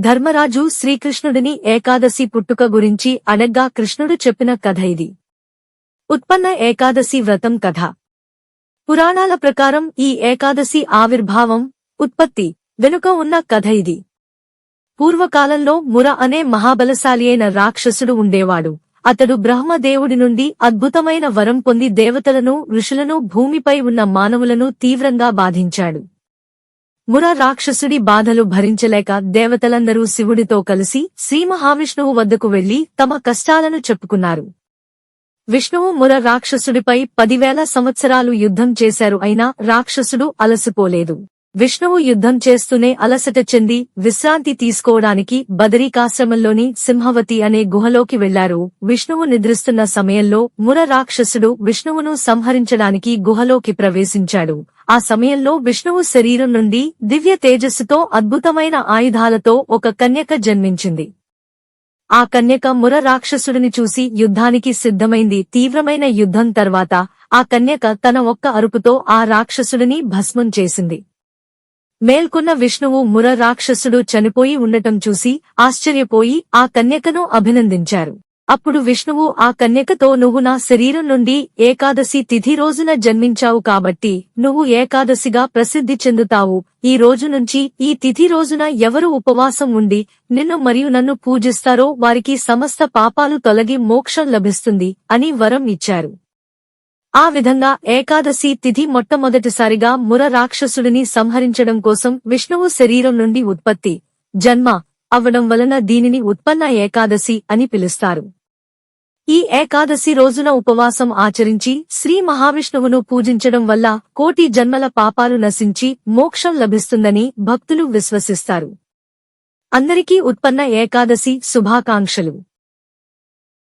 ధర్మరాజు శ్రీకృష్ణుడిని ఏకాదశి పుట్టుక గురించి అనగ్గా కృష్ణుడు చెప్పిన కథ ఇది. ఉత్పన్న ఏకాదశి వ్రతం కథ. పురాణాల ప్రకారం ఈ ఏకాదశి ఆవిర్భావం ఉత్పత్తి వెనుక ఉన్న కథ ఇది. పూర్వకాలంలో ముర అనే మహాబలశాలి అయిన రాక్షసుడు ఉండేవాడు. అతడు బ్రహ్మదేవుడి నుండి అద్భుతమైన వరం పొంది దేవతలను ఋషులను భూమిపై ఉన్న మానవులను తీవ్రంగా బాధించాడు. ముర రాక్షసుడి బాధలు భరించలేక దేవతలందరూ శివుడితో కలిసి శ్రీ మహావిష్ణువు వద్దకు వెళ్ళి తమ కష్టాలను చెప్పుకున్నారు. విష్ణువు ముర రాక్షసుడిపై పదివేల సంవత్సరాలు యుద్ధం చేశారు అయినా రాక్షసుడు అలసిపోలేదు. విష్ణువు యుద్ధం చేస్తూనే అలసట చెంది విశ్రాంతి తీసుకోవడానికి బదరీకాశ్రమంలోని సింహవతి అనే గుహలోకి వెళ్ళారు. విష్ణువు నిద్రిస్తున్న సమయంలో ముర రాక్షసుడు విష్ణువును సంహరించడానికి గుహలోకి ప్రవేశించాడు. ఆ సమయంలో విష్ణువు శరీరం నుండి దివ్య తేజస్సుతో అద్భుతమైన ఆయుధాలతో ఒక కన్యక జన్మించింది. ఆ కన్యక ముర రాక్షసుడిని చూసి యుద్ధానికి సిద్ధమైంది. తీవ్రమైన యుద్ధం తర్వాత ఆ కన్యక తన ఒక్క అరుపుతో ఆ రాక్షసుడిని భస్మం చేసింది. మేల్కొన్న విష్ణువు ముర రాక్షసుడు చనిపోయి ఉండటం చూసి ఆశ్చర్యపోయి ఆ కన్యకను అభినందించారు. అప్పుడు విష్ణువు ఆ కన్యకతో నువ్వు నా శరీరం నుండి ఏకాదశి తిథి రోజున జన్మించావు కాబట్టి నువ్వు ఏకాదశిగా ప్రసిద్ధి చెందుతావు. ఈ రోజు నుంచి ఈ తిథి రోజున ఎవరు ఉపవాసం ఉండి నిన్ను మరియు నన్ను పూజిస్తారో వారికి సమస్త పాపాలు తొలగి మోక్షం లభిస్తుంది అని వరం ఇచ్చారు. ఆ విధంగా ఏకాదశి తిథి మొట్టమొదటిసారిగా ముర రాక్షసుడిని సంహరించడం కోసం విష్ణువు శరీరం నుండి ఉత్పత్తి జన్మ అవ్వడం వలన దీనిని ఉత్పన్న ఏకాదశి అని పిలుస్తారు. ఈ ఏకాదశి రోజున ఉపవాసం ఆచరించి శ్రీ మహావిష్ణువును పూజించడం వల్ల కోటి జన్మల పాపాలు నశించి మోక్షం లభిస్తుందని భక్తులు విశ్వసిస్తారు. అందరికీ ఉత్పన్న ఏకాదశి శుభాకాంక్షలు.